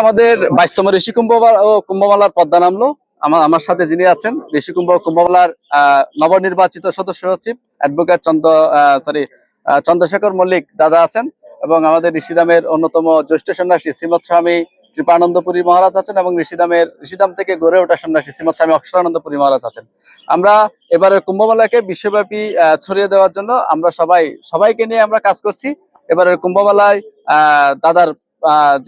আমাদের বাইশতম ঋষি কুম্ভ কুম্ভমেলার পদ্মা নামলো। আমার আমার সাথে যিনি আছেন, ঋষি কুম্ভ কুম্ভমেলার নবনির্বাচিত সদস্য সচিব অ্যাডভোকেট চন্দ্র সরি চন্দ্রশেখর মল্লিক দাদা আছেন এবং আমাদের ঋষিদামের অন্যতম জ্যেষ্ঠ সন্ন্যাসী শ্রীমৎ স্বামী কৃপানন্দপুরী মহারাজ আছেন এবং ঋষিদামের ঋষিদাম থেকে গড়ে ওঠা সন্ন্যাসী শ্রীমৎ স্বামী অক্ষরানন্দপুরী মহারাজ আছেন। আমরা এবারের কুম্ভমেলাকে বিশ্বব্যাপী ছড়িয়ে দেওয়ার জন্য আমরা সবাই, সবাইকে নিয়ে আমরা কাজ করছি। এবারের কুম্ভমেলায় দাদার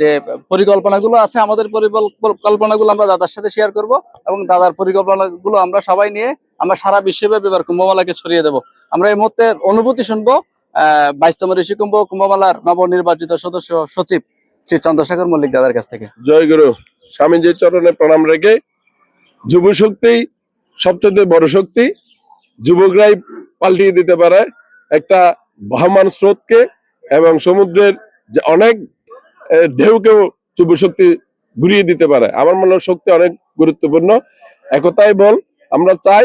যে পরিকল্পনাগুলো আছে, আমাদের পরিকল্পনাগুলো আমরা দাদার সাথে শেয়ার করব এবং দাদার পরিকল্পনাগুলো আমরা সবাই নিয়ে আমরা সারা বিশ্বব্যাপী এবার কুম্ভমেলাকে ছড়িয়ে দেব। আমরা এই মুহূর্তে অনুভূতি শুনব বাইশতম ঋষি কুম্ভ কুম্ভমেলার নবনির্বাচিত সদস্য সচিব শ্রী চন্দ্রশেখর মল্লিক দাদার কাছ থেকে। জয় গুরু। স্বামীজির চরণে প্রণাম রেখে যুব শক্তি, সবচেয়ে বড় শক্তি, যুবকরাই পাল্টিয়ে দিতে পারে একটা বহমান স্রোতকে এবং সমুদ্রের যে অনেক ঢেউকেও যুব শক্তি ঘুরিয়ে দিতে পারে। আমার মনে হয় শক্তি অনেক গুরুত্বপূর্ণ। একতাই বল, আমরা চাই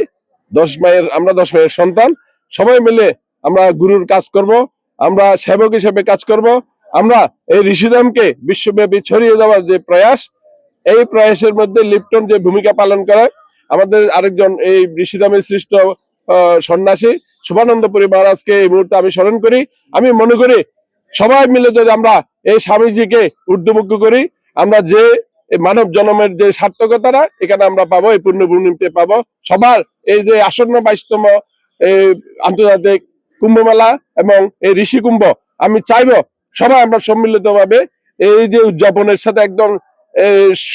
দশ মায়ের, আমরা দশ মায়ের সন্তান। সবাই মিলে আমরা গুরুর কাজ করব, আমরা সেবক হিসেবে কাজ করব, আমরা এই ঋষিধামকে বিশ্বব্যাপী ছড়িয়ে দেওয়ার যে প্রয়াস, এই প্রয়াসের মধ্যে লিপ্টন যে ভূমিকা পালন করে, আমাদের আরেকজন এই ঋষিধামের সৃষ্ট সন্ন্যাসী শুভানন্দপুরী মহারাজকে এই মুহূর্তে আমি স্মরণ করি। আমি মনে করি সবাই মিলে যদি আমরা এই স্বামীজিকে ঊর্ধ্বমুখ করি, আমরা যে মানব জন্মের যে সার্থকতাটা, এখানে আমরা পাবো, এই পূর্ণভূমিতে পাবো। সবার এই যে আসন্ন বাইশতম আন্তর্জাতিক কুম্ভ মেলা এবং এই ঋষি কুম্ভ, আমি চাইব সবাই আমরা সম্মিলিত ভাবে এই যে উদযাপনের সাথে একদম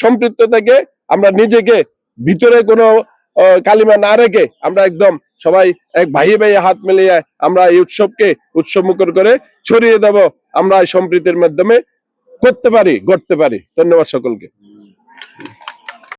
সম্পৃক্ত থেকে আমরা নিজেকে ভিতরে কোনো কালিমা না রেখে আমরা একদম সবাই এক ভাই ভাই হাত মিলিয়ে আমরা এই উৎসবকে উৎসব মুখর করে ছড়িয়ে দেব। আমরা এই সম্প্রীতির মাধ্যমে করতে পারি, গড়তে পারি। ধন্যবাদ সকলকে।